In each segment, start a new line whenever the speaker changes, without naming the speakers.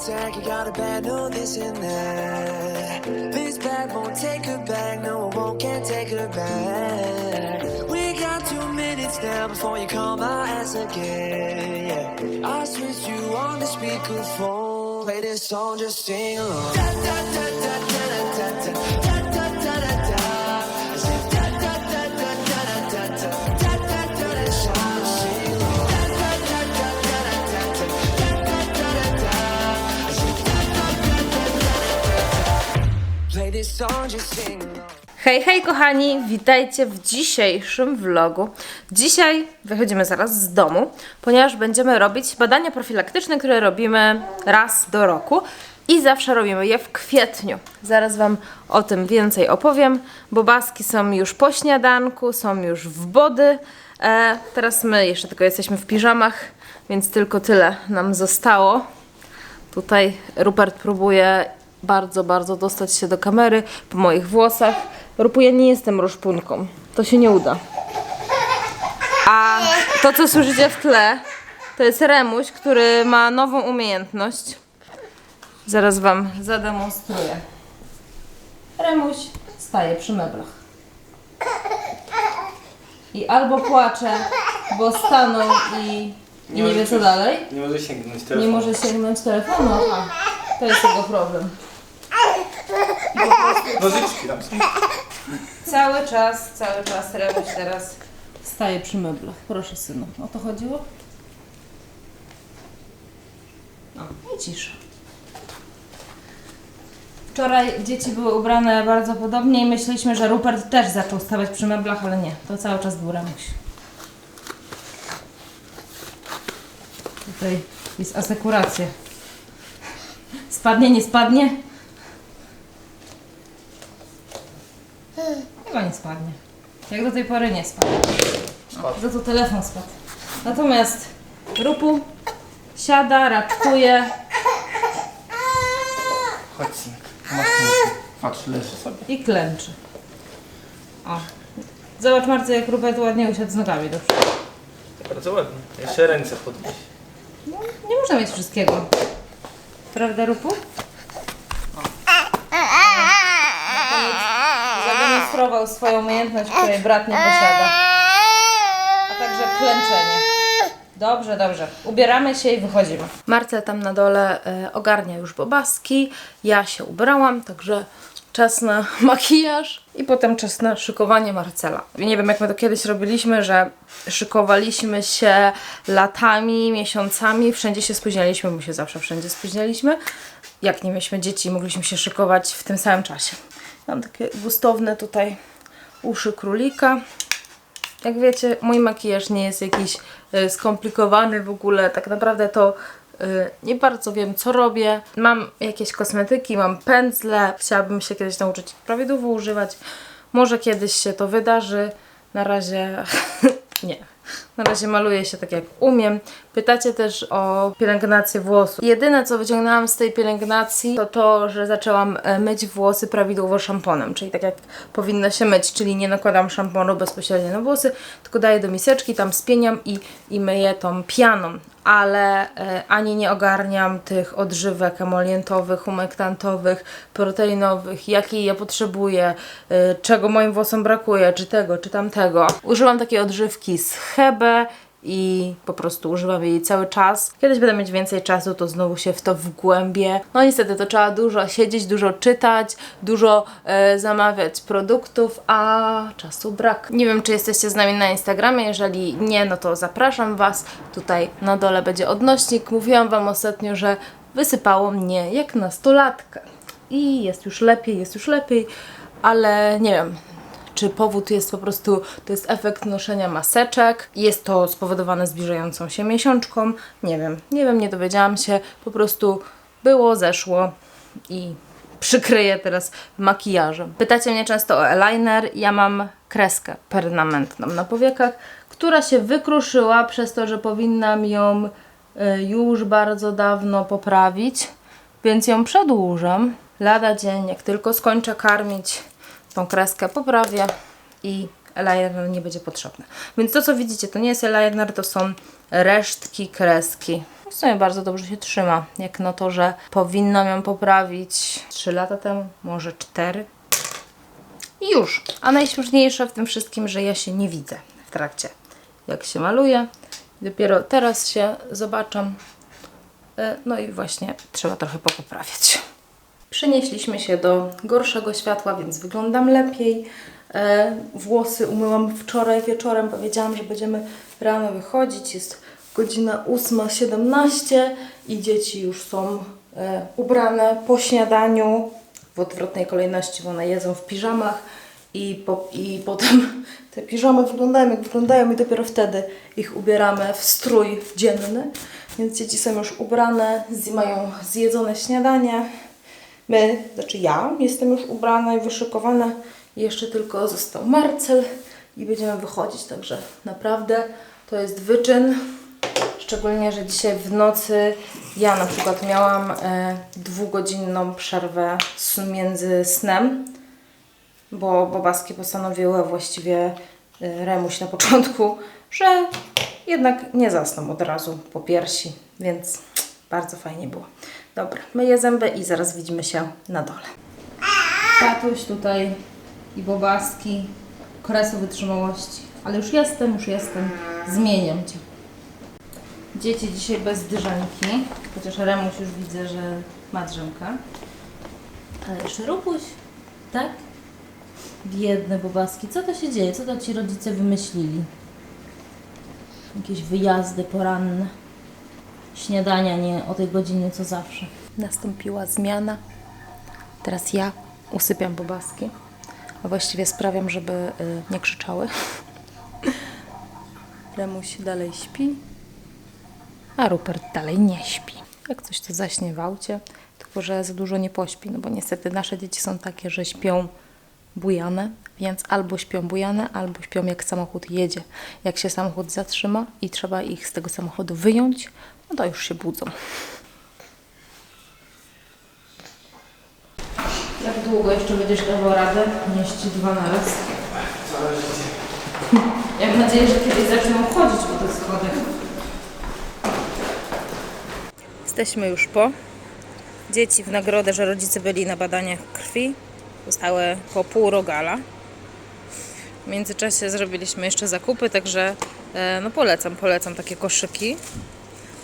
attack, you got a bad, no this and that. This bag won't take her back, no it won't, can't take her back. We got two minutes now before you call my ass again. Yeah. I switched you on the speakerphone, play this song, just sing along. Da, da, da, da, da, da, da, da.
Hej, hej kochani, witajcie w dzisiejszym vlogu. Dzisiaj wychodzimy zaraz z domu, ponieważ będziemy robić badania profilaktyczne, które robimy raz do roku i zawsze robimy je w kwietniu. Zaraz Wam o tym więcej opowiem. Bobaski są już po śniadanku, są już w body. E, teraz my jeszcze tylko jesteśmy w piżamach, więc tylko tyle nam zostało. Tutaj Rupert próbuje bardzo, bardzo dostać się do kamery po moich włosach. Rupu, ja nie jestem roszpunką. To się nie uda. A to, co słyszycie w tle, to jest Remuś, który ma nową umiejętność. Zaraz Wam zademonstruję. Remuś staje przy meblach. I albo płacze, bo stanął i, i nie wie co dalej.
Nie może sięgnąć
Nie
telefonu.
może sięgnąć telefonu. Aha, to jest jego problem.
Nożyczki tam są.
Cały czas, cały czas Remuś teraz staje przy meblach. Proszę synu, o to chodziło? No i cisza. Wczoraj dzieci były ubrane bardzo podobnie i myśleliśmy, że Rupert też zaczął stawać przy meblach, ale nie. To cały czas był Remuś. Tutaj jest asekuracja. Spadnie, nie spadnie? Chyba nie spadnie. Jak do tej pory nie spadł.
Spadł.
Za to telefon spadł. Natomiast Rupu siada, raczkuje.
Chodź synek. Masz. Patrz, leży sobie.
i klęczy. O. Zobacz Marce, jak Rupert ładnie usiadł z nogami do przodu.
Bardzo ładnie. Jeszcze ręce podnieś.
No, nie można mieć wszystkiego. Prawda, Rupu? O. Zademonstrował swoją umiejętność, której brat nie posiada. A także klęczenie. Dobrze, dobrze. Ubieramy się i wychodzimy. Marcel tam na dole e, ogarnia już bobaski. Ja się ubrałam, także czas na makijaż i potem czas na szykowanie Marcela. Nie wiem, jak my to kiedyś robiliśmy, że szykowaliśmy się latami, miesiącami, wszędzie się spóźnialiśmy, bo się zawsze wszędzie spóźnialiśmy. Jak nie mieliśmy dzieci, mogliśmy się szykować w tym samym czasie. Mam takie gustowne tutaj uszy królika. Jak wiecie, mój makijaż nie jest jakiś y, skomplikowany w ogóle. Tak naprawdę to y, nie bardzo wiem, co robię. Mam jakieś kosmetyki, mam pędzle. Chciałabym się kiedyś nauczyć prawidłowo używać. Może kiedyś się to wydarzy. Na razie nie. Na razie maluję się tak jak umiem. Pytacie też o pielęgnację włosów. Jedyne co wyciągnęłam z tej pielęgnacji to to, że zaczęłam e, myć włosy prawidłowo szamponem, czyli tak jak powinno się myć, czyli nie nakładam szamponu bezpośrednio na włosy, tylko daję do miseczki, tam spieniam i, i myję tą pianą. Ale e, ani nie ogarniam tych odżywek emolientowych, humektantowych, proteinowych, jakiej ja potrzebuję, e, czego moim włosom brakuje, czy tego, czy tamtego. Używam takiej odżywki z Hebe i po prostu używam jej cały czas. Kiedyś będę mieć więcej czasu, to znowu się w to wgłębię. No niestety to trzeba dużo siedzieć, dużo czytać, dużo e, zamawiać produktów, a czasu brak. Nie wiem, czy jesteście z nami na Instagramie, jeżeli nie, no to zapraszam Was. Tutaj na dole będzie odnośnik. Mówiłam Wam ostatnio, że wysypało mnie jak nastolatkę. I jest już lepiej, jest już lepiej, ale nie wiem, czy powód jest po prostu, to jest efekt noszenia maseczek, jest to spowodowane zbliżającą się miesiączką, nie wiem, nie wiem, nie dowiedziałam się, po prostu było, zeszło i przykryję teraz makijażem. Pytacie mnie często o eyeliner, ja mam kreskę permanentną na powiekach, która się wykruszyła przez to, że powinnam ją y, już bardzo dawno poprawić, więc ją przedłużam. Lada dzień, jak tylko skończę karmić, tą kreskę poprawię i eyeliner nie będzie potrzebny. Więc to, co widzicie, to nie jest eyeliner, to są resztki kreski. w sumie bardzo dobrze się trzyma. Jak na to, że powinnam ją poprawić 3 lata temu, może 4. I już. A najśmieszniejsze w tym wszystkim, że ja się nie widzę w trakcie, jak się maluje. Dopiero teraz się zobaczam. E, No i właśnie trzeba trochę popoprawiać. Przenieśliśmy się do gorszego światła, więc wyglądam lepiej. E, włosy umyłam wczoraj wieczorem. Powiedziałam, że będziemy rano wychodzić. Jest godzina 8.17 i dzieci już są e, ubrane po śniadaniu w odwrotnej kolejności, bo one jedzą w piżamach i, po, i potem te piżamy wyglądają jak wyglądają i dopiero wtedy ich ubieramy w strój dzienny. Więc dzieci są już ubrane, mają zjedzone śniadanie. My, znaczy ja, jestem już ubrana i wyszykowana. Jeszcze tylko został Marcel i będziemy wychodzić, także naprawdę to jest wyczyn. Szczególnie, że dzisiaj w nocy ja na przykład miałam e, dwugodzinną przerwę między snem, bo bobaski postanowiły, właściwie e, Remuś na początku, że jednak nie zasną od razu po piersi, więc bardzo fajnie było. Dobra, myję zęby i zaraz widzimy się na dole. Tatuś tutaj i bobaski, kresu wytrzymałości. Ale już jestem, już jestem. Zmieniam Cię. Dzieci dzisiaj bez dyżanki, chociaż Remuś już widzę, że ma drzemkę. Ale jeszcze Rubuś, tak? Biedne bobaski. Co to się dzieje? Co to Ci rodzice wymyślili? Jakieś wyjazdy poranne. Śniadania nie o tej godzinie co zawsze. Nastąpiła zmiana. Teraz ja usypiam bobaski. A właściwie sprawiam, żeby y, nie krzyczały. Remuś dalej śpi, a Rupert dalej nie śpi. Jak coś to zaśnie w aucie, tylko że za dużo nie pośpi, no bo niestety nasze dzieci są takie, że śpią bujane, więc albo śpią bujane, albo śpią jak samochód jedzie. Jak się samochód zatrzyma i trzeba ich z tego samochodu wyjąć, no to już się budzą. Jak długo jeszcze będziesz dawał radę nieść dwa na raz? Ja mam nadzieję, że kiedyś zaczną chodzić po tych schodach. Jesteśmy już po. Dzieci w nagrodę, że rodzice byli na badaniach krwi, dostały po pół rogala. W międzyczasie zrobiliśmy jeszcze zakupy, także e, no polecam, polecam takie koszyki.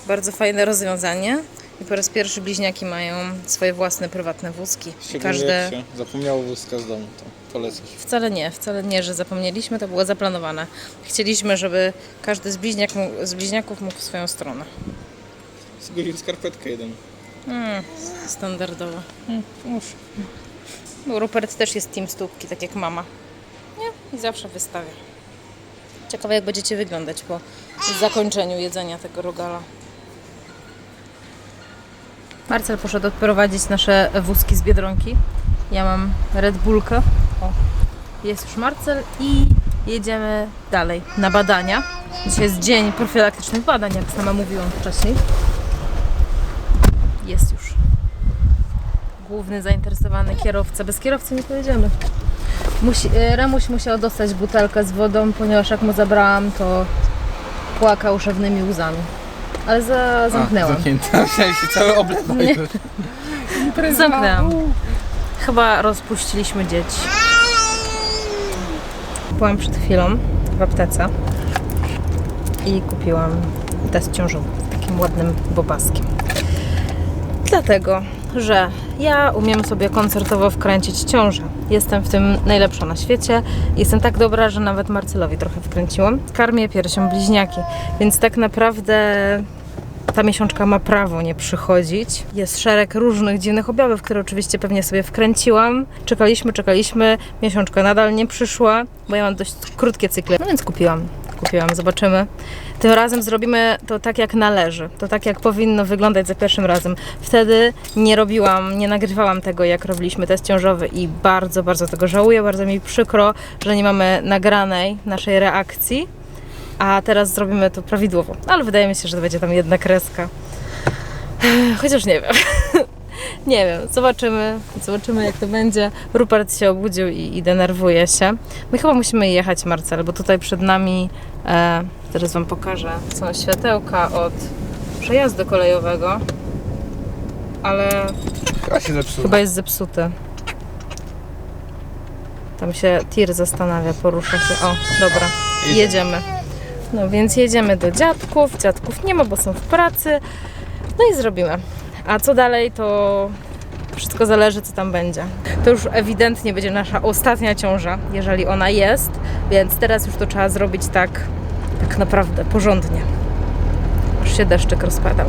Bardzo fajne rozwiązanie. I po raz pierwszy bliźniaki mają swoje własne prywatne wózki.
Szczególnie
Każde...
jak się zapomniało wózka z domu, to polecę.
Wcale nie, wcale nie, że zapomnieliśmy, to było zaplanowane. Chcieliśmy, żeby każdy z, bliźniak mógł, z bliźniaków mógł swoją stronę.
Zgubił skarpetkę jeden.
Mm, standardowo. Mm, Rupert też jest team stópki, tak jak mama. I zawsze wystawia. Ciekawe jak będziecie wyglądać po zakończeniu jedzenia tego rogala. Marcel poszedł odprowadzić nasze wózki z Biedronki. Ja mam Red Bullkę. O, jest już Marcel i jedziemy dalej na badania. Dzisiaj jest dzień profilaktycznych badań, jak sama mówiłam wcześniej. Jest już. Główny zainteresowany kierowca. Bez kierowcy nie pojedziemy. Musi, e, Remuś musiał dostać butelkę z wodą, ponieważ jak mu zabrałam, to płakał szewnymi łzami. Ale za, zamknęłam.
Zamknięta. Się cały oblewał.
Nie. Zamknęłam. Chyba rozpuściliśmy dzieci. Byłam przed chwilą w aptece i kupiłam test ciążowy w takim ładnym bobaskiem. Dlatego, że ja umiem sobie koncertowo wkręcić ciążę. Jestem w tym najlepsza na świecie. Jestem tak dobra, że nawet Marcelowi trochę wkręciłam. Karmię piersią bliźniaki, więc tak naprawdę ta miesiączka ma prawo nie przychodzić. Jest szereg różnych dziwnych objawów, które oczywiście pewnie sobie wkręciłam. Czekaliśmy, czekaliśmy, miesiączka nadal nie przyszła, bo ja mam dość krótkie cykle, no więc kupiłam. Kupiłam, zobaczymy. Tym razem zrobimy to tak jak należy, to tak jak powinno wyglądać za pierwszym razem. Wtedy nie robiłam, nie nagrywałam tego jak robiliśmy test ciążowy i bardzo, bardzo tego żałuję, bardzo mi przykro, że nie mamy nagranej naszej reakcji a teraz zrobimy to prawidłowo. Ale wydaje mi się, że będzie tam jedna kreska. Chociaż nie wiem. Nie wiem, zobaczymy, zobaczymy jak to będzie. Rupert się obudził i, i denerwuje się. My chyba musimy jechać, Marcel, bo tutaj przed nami, e, teraz Wam pokażę, są światełka od przejazdu kolejowego, ale
Chyba się
chyba jest zepsuty. Tam się tir zastanawia, porusza się. O, dobra, jedziemy. No więc jedziemy do dziadków. Dziadków nie ma, bo są w pracy. No i zrobimy. A co dalej, to wszystko zależy, co tam będzie. To już ewidentnie będzie nasza ostatnia ciąża, jeżeli ona jest, więc teraz już to trzeba zrobić tak, tak naprawdę porządnie. Już się deszczyk rozpadał.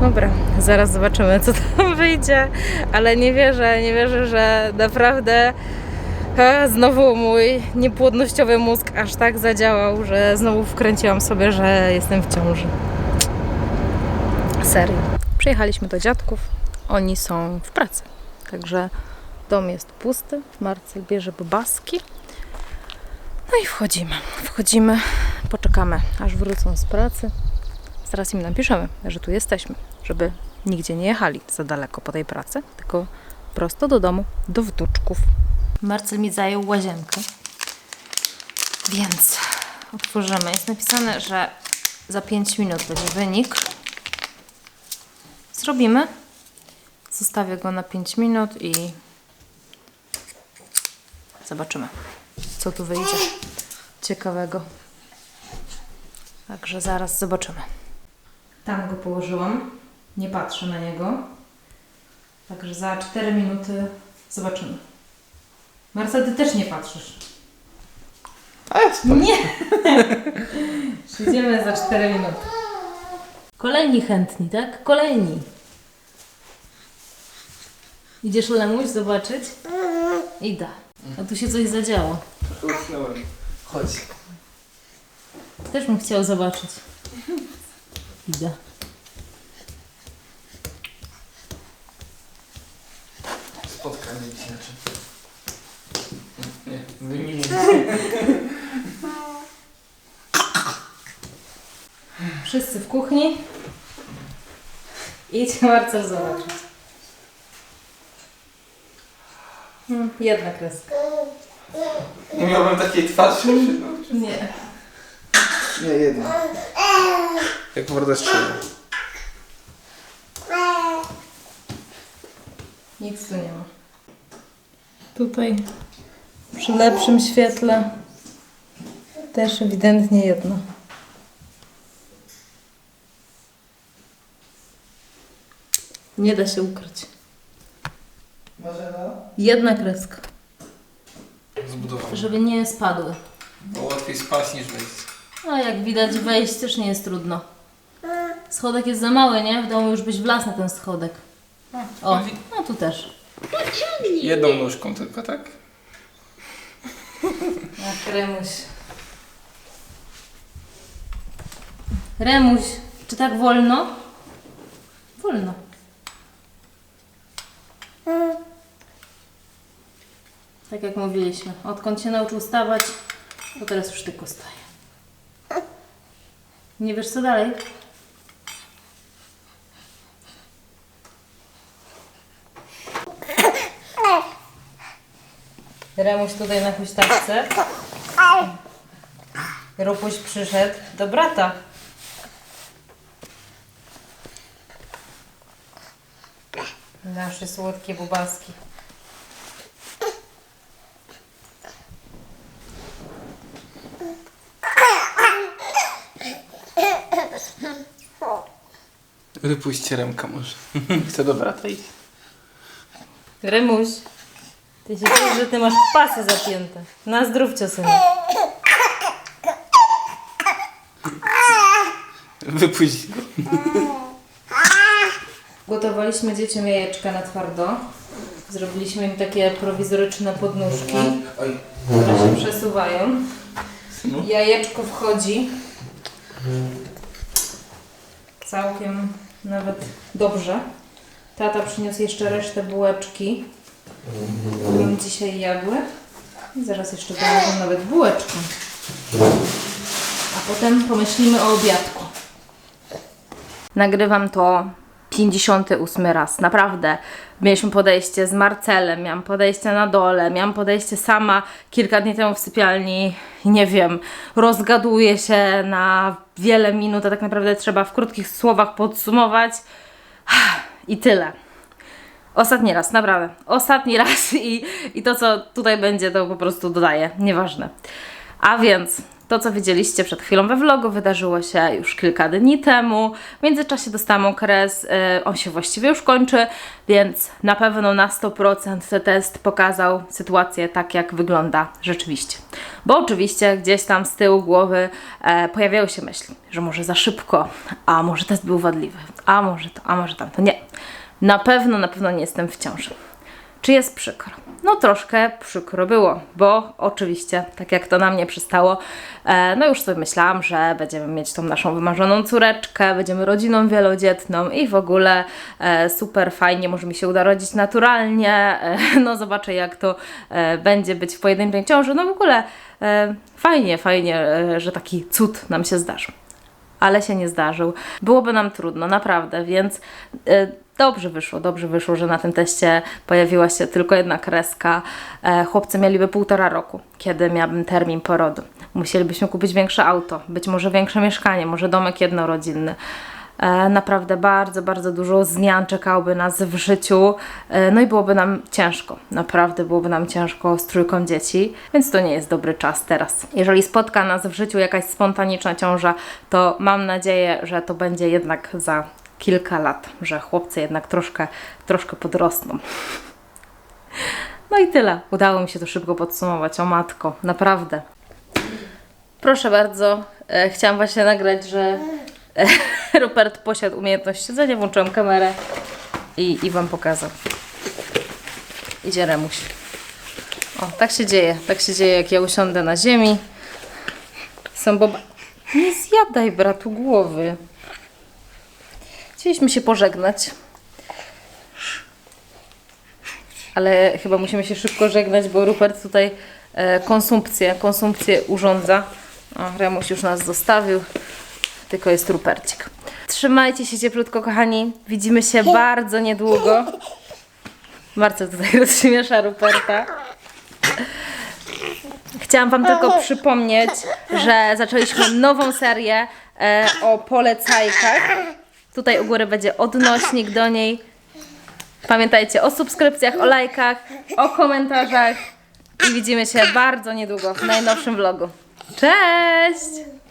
Dobra, zaraz zobaczymy, co tam wyjdzie, ale nie wierzę, nie wierzę, że naprawdę e, znowu mój niepłodnościowy mózg aż tak zadziałał, że znowu wkręciłam sobie, że jestem w ciąży. Serio. Przyjechaliśmy do dziadków, oni są w pracy, także dom jest pusty, Marcel bierze bobaski. No i wchodzimy, wchodzimy, poczekamy aż wrócą z pracy. Zaraz im napiszemy, że tu jesteśmy, żeby nigdzie nie jechali za daleko po tej pracy, tylko prosto do domu, do wnuczków. Marcel mi zajął łazienkę, więc otworzymy. Jest napisane, że za 5 minut będzie wynik. Zrobimy. Zostawię go na 5 minut i zobaczymy, co tu wyjdzie ciekawego. Także zaraz zobaczymy. Tam go położyłam. Nie patrzę na niego. Także za 4 minuty zobaczymy. Marcel, ty też nie patrzysz.
A jest
Nie! Idziemy za 4 minuty. Kolejni chętni, tak? Kolejni. Idziesz Lemuś zobaczyć? Idę. A tu się coś zadziało.
Usnąłem. Chodź.
Też bym chciał zobaczyć. Idę.
Spotkanie dziecięcze. Nie, wymienię.
Wszyscy w kuchni. Idź Marcel zobaczyć. Jedna kreska.
Nie miałbym takiej twarzy.
Nie.
Nie, jedna.
Jak strzela.
Nic tu nie ma. Tutaj przy lepszym świetle też ewidentnie jedno. Nie da się ukryć. Jedna kreska,
Zbudowany.
żeby nie spadły.
Bo łatwiej spać niż wejść.
A jak widać wejść też nie jest trudno. Schodek jest za mały, nie? W domu już byś wlazł na ten schodek. O, no tu też.
Jedną nóżką tylko, tak?
Ach, Remuś. Remuś, czy tak wolno? Wolno. Tak jak mówiliśmy. Odkąd się nauczył stawać, to teraz już tylko staje. Nie wiesz co dalej? Remuś tutaj na huśtawce. Rupuś przyszedł do brata. Nasze słodkie bubaski.
Wypuśćcie Remka może. Chcę do brata iść.
Remuś, ty się czujesz, że ty masz pasy zapięte. Na zdrówcie, synu.
Wypuść go.
Gotowaliśmy dzieciom jajeczka na twardo. Zrobiliśmy im takie prowizoryczne podnóżki,
Oj.
które się przesuwają.
Synu?
Jajeczko wchodzi. Całkiem nawet dobrze. Tata przyniósł jeszcze resztę bułeczki, którą dzisiaj jadły. I zaraz jeszcze dołożę nawet bułeczkę. A potem pomyślimy o obiadku. Nagrywam to 58 raz, naprawdę. Mieliśmy podejście z Marcelem, miałam podejście na dole, miałam podejście sama kilka dni temu w sypialni nie wiem, rozgaduję się na wiele minut, a tak naprawdę trzeba w krótkich słowach podsumować i tyle. Ostatni raz, naprawdę. Ostatni raz i, i to, co tutaj będzie, to po prostu dodaję. Nieważne. A więc to, co widzieliście przed chwilą we vlogu, wydarzyło się już kilka dni temu. W międzyczasie dostałam okres, y, on się właściwie już kończy, więc na pewno na 100% ten test pokazał sytuację tak, jak wygląda rzeczywiście. Bo oczywiście gdzieś tam z tyłu głowy e, pojawiały się myśli, że może za szybko, a może test był wadliwy, a może to, a może tamto. Nie. Na pewno, na pewno nie jestem w ciąży. Czy jest przykro? No troszkę przykro było, bo oczywiście, tak jak to na mnie przystało, e, no już sobie myślałam, że będziemy mieć tą naszą wymarzoną córeczkę, będziemy rodziną wielodzietną i w ogóle e, super fajnie, może mi się uda rodzić naturalnie, e, no zobaczę jak to będzie być w pojedynczej ciąży, no w ogóle fajnie, fajnie, że taki cud nam się zdarzył. Ale się nie zdarzył. Byłoby nam trudno, naprawdę, więc dobrze wyszło, dobrze wyszło, że na tym teście pojawiła się tylko jedna kreska. E, chłopcy mieliby półtora roku, kiedy miałabym termin porodu. Musielibyśmy kupić większe auto, być może większe mieszkanie, może domek jednorodzinny. E, Naprawdę bardzo, bardzo dużo zmian czekałoby nas w życiu, e, no i byłoby nam ciężko, naprawdę byłoby nam ciężko z trójką dzieci, więc to nie jest dobry czas teraz. Jeżeli spotka nas w życiu jakaś spontaniczna ciąża, to mam nadzieję, że to będzie jednak za kilka lat, że chłopcy jednak troszkę, troszkę podrosną. No i tyle. Udało mi się to szybko podsumować. O matko, naprawdę. Proszę bardzo, e, chciałam właśnie nagrać, że e, Rupert posiadł umiejętność siedzenia, włączyłam kamerę i, i Wam pokazał. Idzie Remuś. O, tak się dzieje, tak się dzieje, jak ja usiądę na ziemi. Są boba... Nie zjadaj bratu głowy. Chcieliśmy się pożegnać. Ale chyba musimy się szybko żegnać, bo Rupert tutaj e, konsumpcję, konsumpcję urządza. O, Remuś już nas zostawił, tylko jest Rupercik. Trzymajcie się cieplutko, kochani. Widzimy się bardzo niedługo. Marcel tutaj rozśmiesza Ruperta. Chciałam Wam tylko przypomnieć, że zaczęliśmy nową serię e, o polecajkach. Tutaj u góry będzie odnośnik do niej. Pamiętajcie o subskrypcjach, o lajkach, o komentarzach i widzimy się bardzo niedługo w najnowszym vlogu. Cześć!